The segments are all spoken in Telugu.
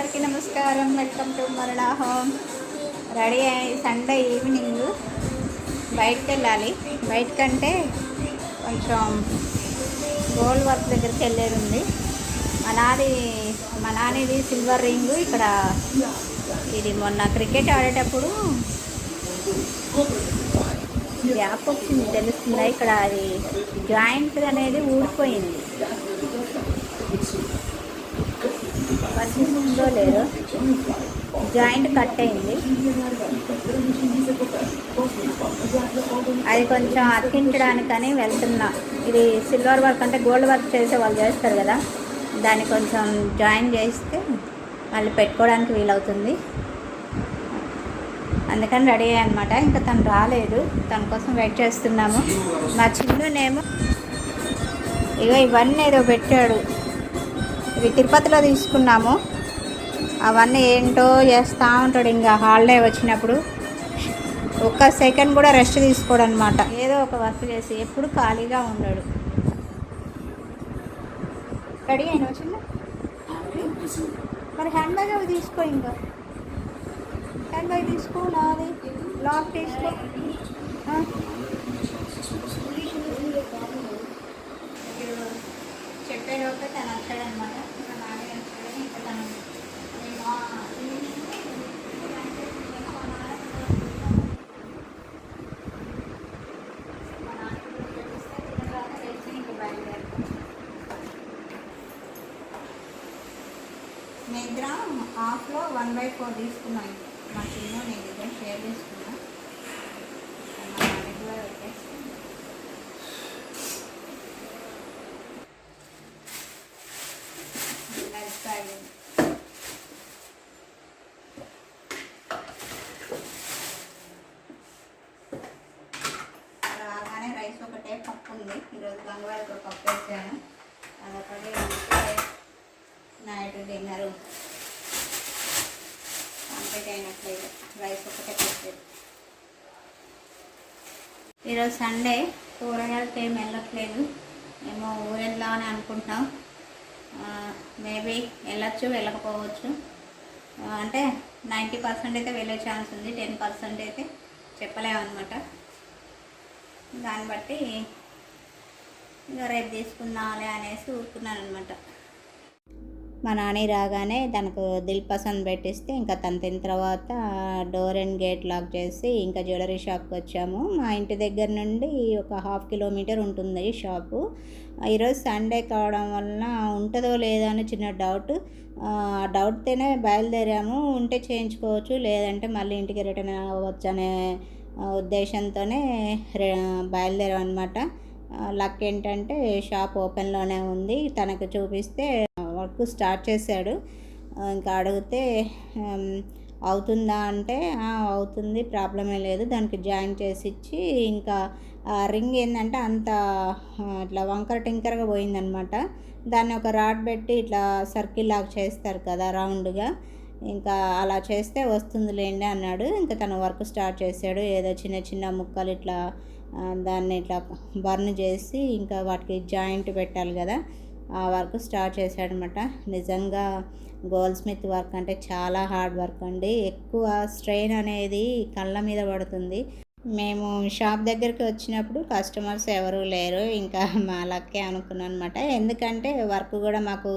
అందరికీ నమస్కారం. వెల్కమ్ టు మరణ హోమ్ రెడీ అయ్యి సండే ఈవినింగ్ బయటకు వెళ్ళాలి బయటకంటే కొంచెం గోల్డ్ వర్క్ దగ్గరికి వెళ్ళేది ఉంది. మా నాది మా నాన్నది సిల్వర్ రింగ్ ఇక్కడ ఇది మొన్న క్రికెట్ ఆడేటప్పుడు గ్యాప్ వచ్చింది తెలుస్తుందా? ఇక్కడ అది జాయింట్ అనేది ఊడిపోయింది. ఉందో లేదో? జాయింట్ కట్ అయింది. అది కొంచెం అతికించడానికని వెళ్తున్నా. ఇది సిల్వర్ వర్క్ అంటే గోల్డ్ వర్క్ చేసే వాళ్ళు చేస్తారు కదా. దాన్ని కొంచెం జాయిన్ చేస్తే మళ్ళీ పెట్టుకోవడానికి వీలవుతుంది. అందుకని రెడీ అయ్యానమాట ఇంకా తను రాలేదు. తన కోసం వెయిట్ చేస్తున్నాము. మా చిన్నునేమో ఇగో ఇవన్నీ ఏదో పెట్టాడు. ఇవి తిరుపతిలో తీసుకున్నాము. అవన్నీ ఏంటో చేస్తూ ఉంటాడు ఇంకా హాలిడే వచ్చినప్పుడు. ఒక్క సెకండ్ కూడా రెస్ట్ తీసుకోడు అనమాట ఏదో ఒక వర్క్ చేసి ఎప్పుడు ఖాళీగా ఉండడు. రెడీ అయిన వచ్చిందా? మరి హ్యాండ్ బ్యాగ్ అవి తీసుకో ఇంకా. హ్యాండ్ బ్యాగ్ తీసుకో నాది. లాక్ తీసుకో. చెప్పేలోపే తను వచ్చాడనమాట ఇంకా నానే వచ్చాడు ఇంకా తను నేను ఆ మా నాన్న కూడా చెప్పిస్తే తిన్న తర్వాత లేచి ఇంకా బయలుదేరుతాం. నిద్ర హాఫ్లో వన్ బై ఫోర్ తీసుకున్నాను. మా చిన్న నేను నిద్ర షేర్ చేసుకున్నా. మా రాగానే రైస్ ఒకటే పప్పు ఉంది. ఈరోజు గంగవారికి ఒక పప్పు వేసాను. తిన్నారు. కంప్లీట్ అయినట్లేదు రైస్ ఒకటే పెట్టేది. ఈరోజు సండే కూరగాయలకి ఏం వెళ్ళట్లేదు. మేము ఊరు అనుకుంటున్నాం. మేబీ వెళ్ళచ్చు వెళ్ళకపోవచ్చు. అంటే నైంటీ పర్సెంట్ అయితే వెళ్ళే ఛాన్స్ ఉంది. టెన్ పర్సెంట్ అయితే చెప్పలేమన్నమాట. దాన్ని బట్టి ఇంకా రేపు తీసుకుందాంలే అనేసి ఊరుకున్నాను అనమాట మా నాని రాగానే తనకు దిల్ పసంద్ పెట్టిస్తే ఇంకా తను తిన్న తర్వాత డోర్ అండ్ గేట్ లాక్ చేసి ఇంకా జ్యువెలరీ షాప్కి వచ్చాము. మా ఇంటి దగ్గర నుండి ఒక హాఫ్ కిలోమీటర్ ఉంటుంది ఈ షాపు ఈరోజు సండే కావడం వలన ఉంటుందో లేదో అని చిన్న డౌట్ ఆ డౌట్తోనే బయలుదేరాము. ఉంటే చేయించుకోవచ్చు లేదంటే మళ్ళీ ఇంటికి రిటర్న్ అవ్వచ్చు అనే ఉద్దేశంతోనే బయలుదేరాం అనమాట లక్ ఏంటంటే షాప్ ఓపెన్లోనే ఉంది. తనకు చూపిస్తే వర్క్ స్టార్ట్ చేశాడు. ఇంకా అడిగితే అవుతుందా? అంటే అవుతుంది ప్రాబ్లమే లేదు దానికి జాయిన్ చేసి ఇచ్చి ఇంకా ఆ రింగ్ ఏంటంటే అంత ఇట్లా వంకర టింకరగా పోయిందనమాట. దాన్ని ఒక రాడ్ పెట్టి ఇట్లా సర్కిల్ లాగా చేస్తారు కదా రౌండ్గా. ఇంకా అలా చేస్తే వస్తుందిలేండి అన్నాడు. ఇంకా తను వర్క్ స్టార్ట్ చేశాడు. ఏదో చిన్న చిన్న ముక్కలు ఇట్లా దాన్ని ఇట్లా బర్న్ చేసి ఇంకా వాటికి జాయింట్ పెట్టాలి కదా. ఆ వర్క్ స్టార్ట్ చేశాడనమాట. నిజంగా గోల్డ్ స్మిత్ వర్క్ అంటే చాలా హార్డ్ వర్క్ అండి. ఎక్కువ స్ట్రెయిన్ అనేది కళ్ళ మీద పడుతుంది. మేము షాప్ దగ్గరికి వచ్చినప్పుడు కస్టమర్స్ ఎవరూ లేరు. ఇంకా మా లక్కే అనుకున్నాను అనమాట ఎందుకంటే వర్క్ కూడా మాకు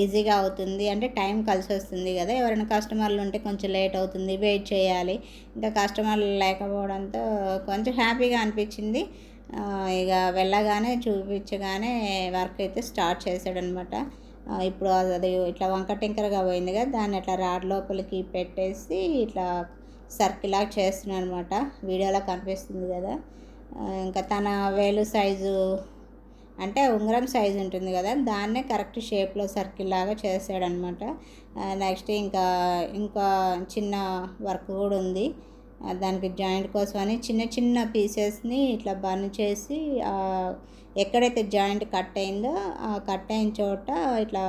ఈజీగా అవుతుంది. అంటే టైం కలిసి వస్తుంది కదా. ఎవరైనా కస్టమర్లు ఉంటే కొంచెం లేట్ అవుతుంది. వెయిట్ చేయాలి. ఇంకా కస్టమర్లు లేకపోవడంతో కొంచెం హ్యాపీగా అనిపించింది. ఇక వెళ్ళగానే చూపించగానే వర్క్ అయితే స్టార్ట్ చేశాడనమాట. ఇప్పుడు అది ఇట్లా వంక టింకరగా పోయింది కదా దాన్ని అట్లా రాడ్ లోపలికి పెట్టేసి ఇట్లా సర్కిల్ లాగా చేస్తున్నాడు అనమాట వీడియోలో కనిపిస్తుంది కదా. ఇంకా తన వేలు సైజు అంటే ఉంగరం సైజు ఉంటుంది కదా దాన్నే కరెక్ట్ షేప్లో సర్కిల్ లాగా చేసాడనమాట నెక్స్ట్ ఇంకా ఇంకా చిన్న వర్క్ కూడా ఉంది. దానికి జాయింట్ కోసమని చిన్న చిన్న పీసెస్ని ఇట్లా బర్న్ చేసి ఎక్కడైతే జాయింట్ కట్ అయిందో ఆ కట్ అయిన చోట ఇట్లా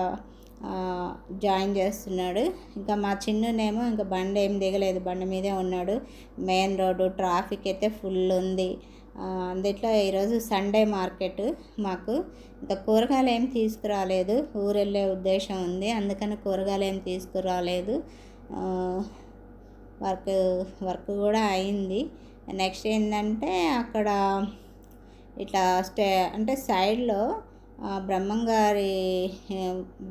జాయిన్ చేస్తున్నాడు. ఇంకా మా చిన్ననేమో ఇంకా బండి ఏం దిగలేదు. బండి మీదే ఉన్నాడు. మెయిన్ రోడ్డు ట్రాఫిక్ అయితే ఫుల్ ఉంది. అందుట్లో ఈరోజు సండే మార్కెట్ మాకు. ఇంకా కూరగాయలు ఏం తీసుకురాలేదు. ఊరు వెళ్ళే ఉద్దేశం ఉంది. అందుకని కూరగాయలు ఏం తీసుకురాలేదు. వర్క్ వర్క్ కూడా అయింది. నెక్స్ట్ ఏంటంటే అక్కడ ఇట్లా స్టే అంటే సైడ్లో బ్రహ్మంగారి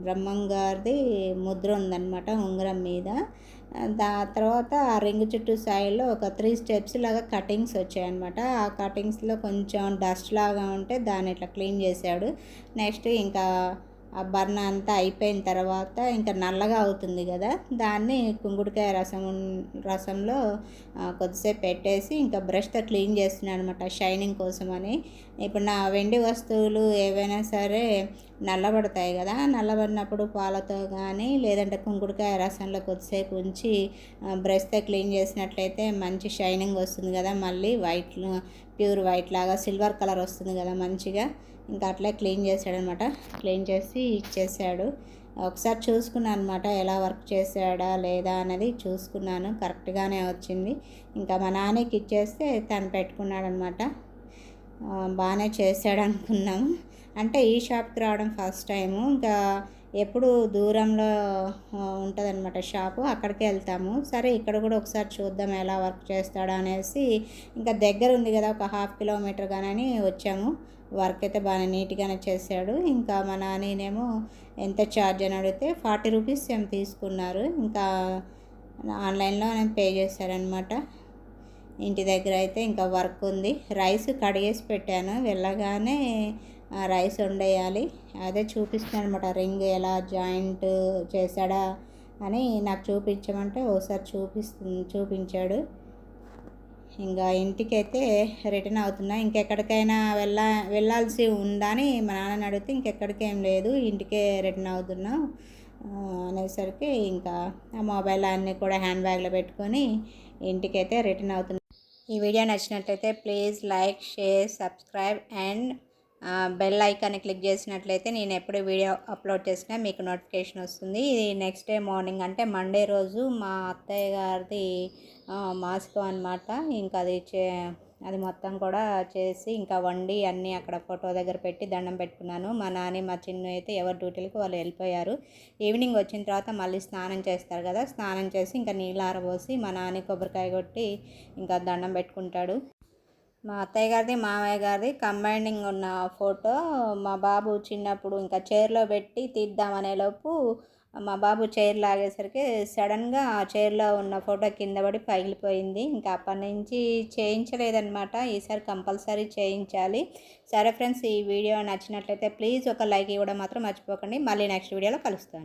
బ్రహ్మంగారిది ముద్ర ఉందన్నమాట ఉంగరం మీద. దా తర్వాత ఆ రింగ్ చుట్టూ సైడ్లో ఒక త్రీ స్టెప్స్ లాగా కటింగ్స్ వచ్చాయన్నమాట. ఆ కటింగ్స్లో కొంచెం డస్ట్ లాగా ఉంటే దాన్ని ఇట్లా క్లీన్ చేశాడు. నెక్స్ట్ ఇంకా ఆ బర్న్ అంతా అయిపోయిన తర్వాత ఇంకా నల్లగా అవుతుంది కదా దాన్ని కుంగుడుకాయ రసం రసంలో కొద్దిసేపు పెట్టేసి ఇంకా బ్రష్తో క్లీన్ చేస్తున్నాను అనమాట షైనింగ్ కోసం అని. ఇప్పుడు నా వెండి వస్తువులు ఏవైనా సరే నల్లబడతాయి కదా నల్లబడినప్పుడు పాలతో కానీ లేదంటే కుంకుడుకాయ రసంలో కొద్దిసేపు ఉంచి బ్రష్తో క్లీన్ చేసినట్లయితే మంచి షైనింగ్ వస్తుంది కదా మళ్ళీ వైట్ ప్యూర్ వైట్ లాగా సిల్వర్ కలర్ వస్తుంది కదా మంచిగా. ఇంకా అట్లే క్లీన్ చేశాడనమాట. క్లీన్ చేసి ఇచ్చేసాడు. ఒకసారి చూసుకున్నాను అనమాట ఎలా వర్క్ చేశాడా లేదా అనేది చూసుకున్నాను. కరెక్ట్గానే వచ్చింది. ఇంకా మా నాన్నకి ఇచ్చేస్తే తను పెట్టుకున్నాడు అనమాట బాగానే చేశాడు అనుకున్నాము అంటే ఈ షాప్కి రావడం ఫస్ట్ టైము. ఇంకా ఎప్పుడు దూరంలో ఉంటుందన్నమాట షాపు. అక్కడికే వెళ్తాము. సరే ఇక్కడ కూడా ఒకసారి చూద్దాం ఎలా వర్క్ చేస్తాడా అనేసి. ఇంకా దగ్గర ఉంది కదా ఒక హాఫ్ కిలోమీటర్ కానీ వచ్చాము. వర్క్ అయితే బాగా నీట్గానే చేశాడు. ఇంకా మా నాన్ననేమో ఎంత ఛార్జ్ అని అడిగితే ఫార్టీ రూపీస్ ఏం తీసుకున్నారు. ఇంకా ఆన్లైన్లో నేను పే చేశారనమాట ఇంటి దగ్గర అయితే ఇంకా వర్క్ ఉంది. రైస్ కడిగేసి పెట్టాను. వెళ్ళగానే రైస్ వండేయాలి. అదే చూపిస్తున్నాను అనమాట రింగ్ ఎలా జాయింట్ చేశాడా అని నాకు చూపించమంటే ఒకసారి చూపిస్తు చూపించాడు. ఇంకా ఇంటికైతే రిటర్న్ అవుతున్నా. ఇంకెక్కడికైనా వెళ్ళ వెళ్ళాల్సి ఉందా అని మా నాన్నని అడిగితే ఇంకెక్కడికి ఏం లేదు ఇంటికే రిటర్న్ అవుతున్నా. అనేసరికి ఇంకా ఆ మొబైల్ అన్నీ కూడా హ్యాండ్ బ్యాగ్లో పెట్టుకొని ఇంటికైతే రిటర్న్ అవుతున్నా. ఈ వీడియో నచ్చినట్లయితే please like share subscribe and bell ఐకాన్ని క్లిక్ చేసినట్లయితే నేను ఎప్పుడు వీడియో అప్లోడ్ చేసినా మీకు నోటిఫికేషన్ వస్తుంది. ఇది నెక్స్ట్ డే మార్నింగ్ అంటే మండే రోజు మా అత్తయ్య గారిది ఆ, మాసికం అనమాట ఇంకా అది చే అది మొత్తం కూడా చేసి ఇంకా వండి అన్నీ అక్కడ ఫోటో దగ్గర పెట్టి దండం పెట్టుకున్నాను. మా నాని మా చిన్ను అయితే ఎవరి డ్యూటీలకు వాళ్ళు వెళ్ళిపోయారు. ఈవినింగ్ వచ్చిన తర్వాత మళ్ళీ స్నానం చేస్తారు కదా స్నానం చేసి ఇంకా నీళ్ళు ఆరబోసి మా నాని కొబ్బరికాయ కొట్టి ఇంకా దండం పెట్టుకుంటాడు. మా అత్తయ్య గారిది మామయ్య గారిది కంబైనింగ్ ఉన్న ఫోటో మా బాబు చిన్నప్పుడు ఇంకా చైర్లో పెట్టి తీద్దామనే లోపు మా బాబు చైర్ లాగేసరికి సడన్గా ఆ చైర్లో ఉన్న ఫోటో కింద పడి పగిలిపోయింది. ఇంకా అప్పటి నుంచి చేయించలేదన్నమాట. ఈసారి కంపల్సరీ చేయించాలి. సరే ఫ్రెండ్స్ ఈ వీడియో నచ్చినట్లయితే ప్లీజ్ ఒక లైక్ ఇవ్వడం మాత్రం మర్చిపోకండి. మళ్ళీ నెక్స్ట్ వీడియోలో కలుస్తాను.